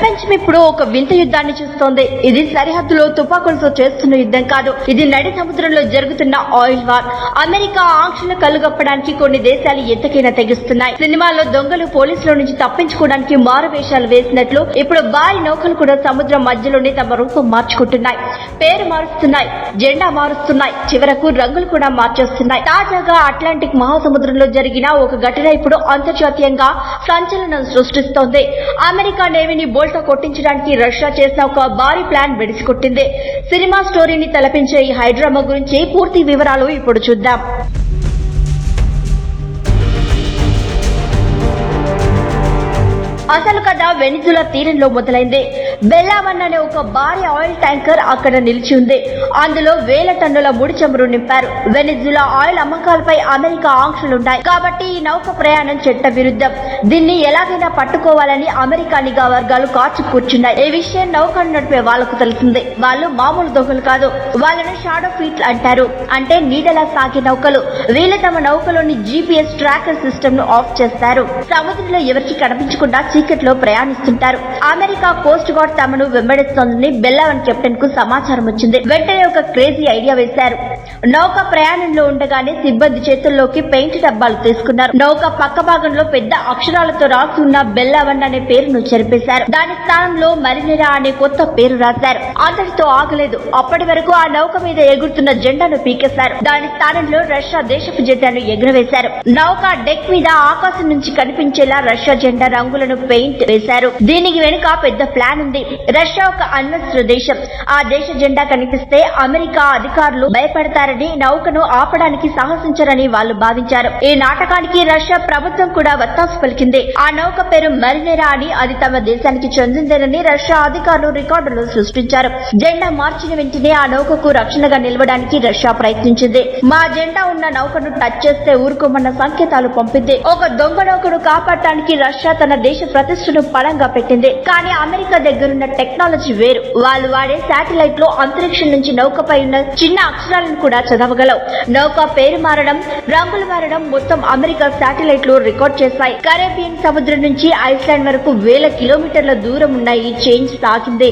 ప్రపంచం ఇప్పుడు ఒక వింత యుద్ధాన్ని చూస్తోంది. ఇది సరిహద్దులో తుపాకులతో చేస్తున్న యుద్ధం కాదు. ఇది నడి సముద్రంలో జరుగుతున్న ఆయిల్ వార్. అమెరికా ఆంక్షలు కలుగప్పడానికి కొన్ని దేశాలు ఎంతకైనా తెగిస్తున్నాయి. సినిమాలో దొంగలు పోలీసుల నుంచి తప్పించుకోవడానికి మారువేషాలు వేసినట్లు ఇప్పుడు భారీ నౌకలు కూడా సముద్రం మధ్యలోనే తమ రూపం మార్చుకుంటున్నాయి. పేరు మారుస్తున్నాయి. జెండా మారుస్తున్నాయి. చివరకు రంగులు కూడా మార్చేస్తున్నాయి. తాజాగా అట్లాంటిక్ మహాసముద్రంలో జరిగిన ఒక ఘటన ఇప్పుడు అంతర్జాతీయంగా సంచలనం సృష్టిస్తోంది. అమెరికా నేవీని బోల్తా కొట్టించడానికి రష్యా చేసిన ఒక భారీ ప్లాన్ వెడిసికొట్టింది సినిమా స్టోరీని తలపించే ఈ హైడ్రామా గురించి పూర్తి వివరాలు ఇప్పుడు చూద్దాం. అసలు కథ వెనిజులా తీరంలో మొదలైంది. బెల్లావన్ అనే ఒక భారీ ఆయిల్ ట్యాంకర్ అక్కడ నిలిచి ఉంది. అందులో వేల టన్నుల ముడి చమురు నింపారు. వెనిజులా ఆయిల్ అమ్మకాలపై అమెరికా ఆంక్షలున్నాయి. కాబట్టి ఈ నౌక ప్రయాణం చట్ట విరుద్ధం. దీన్ని ఎలాగైనా పట్టుకోవాలని అమెరికా నిఘా వర్గాలు కాచు కూర్చున్నాయి. ఈ విషయం నౌకను నడిపే వాళ్ళకు తెలిసింది వాళ్ళు మామూలు దొంగలు కాదు. వాళ్ళను షాడో ఫీట్ అంటారు. అంటే నీడలా సాగే నౌకలు. వీళ్ళు తమ నౌకలోని జీపీఎస్ ట్రాకర్ సిస్టమ్ను ఆఫ్ చేస్తారు. సముద్రంలో ఎవరికి కనిపించకుండా చీకట్లో ప్రయాణిస్తుంటారు. అమెరికా కోస్ట్ గార్డ్ తమను వెంబడిస్తోందని బెల్లావన్ కెప్టెన్కు సమాచారం వచ్చింది వెంటనే ఒక క్రేజీ ఐడియా వేశారు. నౌక ప్రయాణంలో ఉండగానే సిబ్బంది చేతుల్లోకి పెయింట్ డబ్బాలు తీసుకున్నారు. నౌక పక్క భాగంలో పెద్ద అక్షరాలతో రాస్తున్న బెల్లవన్ అనే పేరును చెరిపేశారు. దాని స్థానంలో మరినెరా అనే కొత్త పేరు రాశారు. అంతటితో ఆగలేదు. అప్పటి వరకు ఆ నౌక మీద ఎగురుతున్న జెండాను పీకేశారు. దాని స్థానంలో రష్యా దేశపు జెండాను ఎగురవేశారు. నౌక డెక్ మీద ఆకాశం నుంచి కనిపించేలా రష్యా జెండా రంగులను పెయింట్ వేశారు. దీనికి వెనుక పెద్ద ప్లాన్ ఉంది. రష్యా ఒక అణ్వస్త్ర దేశం. ఆ దేశ జెండా కనిపిస్తే అమెరికా అధికారులు భయపడతారు. చేశారని నౌకను ఆపడానికి సాహసించరని వాళ్ళు భావించారు. ఈ నాటకానికి రష్యా ప్రభుత్వం కూడా వత్తాసు పలికింది. ఆ నౌక పేరు మరినేరా అని అది తమ దేశానికి చెందిందేనని రష్యా అధికారులు రికార్డులు సృష్టించారు. జెండా మార్చిన వెంటనే ఆ నౌకకు రక్షణగా నిలవడానికి రష్యా ప్రయత్నించింది. మా జెండా ఉన్న నౌకను టచ్ చేస్తే ఊరుకోమన్న సంకేతాలు పంపింది. ఒక దొంగ నౌకను కాపాడటానికి రష్యా తన దేశ ప్రతిష్టను పడంగా పెట్టింది. కానీ అమెరికా దగ్గరున్న టెక్నాలజీ వేరు. వాళ్ళు వాడే శాటిలైట్లో అంతరిక్షం నుంచి నౌకపై ఉన్న చిన్న అక్షరాలను కూడా చదవగలవు. నౌక పేరు మారడం రంగులు మారడం మొత్తం అమెరికా శాటిలైట్లు రికార్డ్ చేశాయి. కరేబియన్ సముద్రం నుంచి ఐస్లాండ్ వరకు వేల కిలోమీటర్ల దూరం ఉన్న ఈ చేంజ్ సాగింది.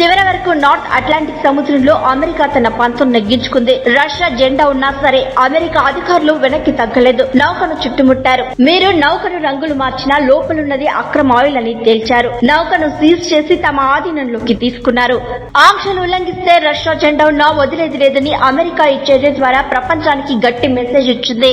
చివరి వరకు నార్త్ అట్లాంటిక్ సముద్రంలో అమెరికా తన పంతం నెగ్గించుకుంది. రష్యా జెండా ఉన్నా సరే అమెరికా అధికారులు వెనక్కి తగ్గలేదు. నౌకను చుట్టుముట్టారు. మీరు నౌకను రంగులు మార్చినా లోపలున్నది అక్రమ ఆయిల్ అని తేల్చారు. నౌకను సీజ్ చేసి తమ ఆధీనంలోకి తీసుకున్నారు. ఆంక్షలు ఉల్లంఘిస్తే రష్యా జెండా ఉన్నా వదిలేది లేదని అమెరికా ఈ చర్య ద్వారా ప్రపంచానికి గట్టి మెసేజ్ ఇచ్చింది.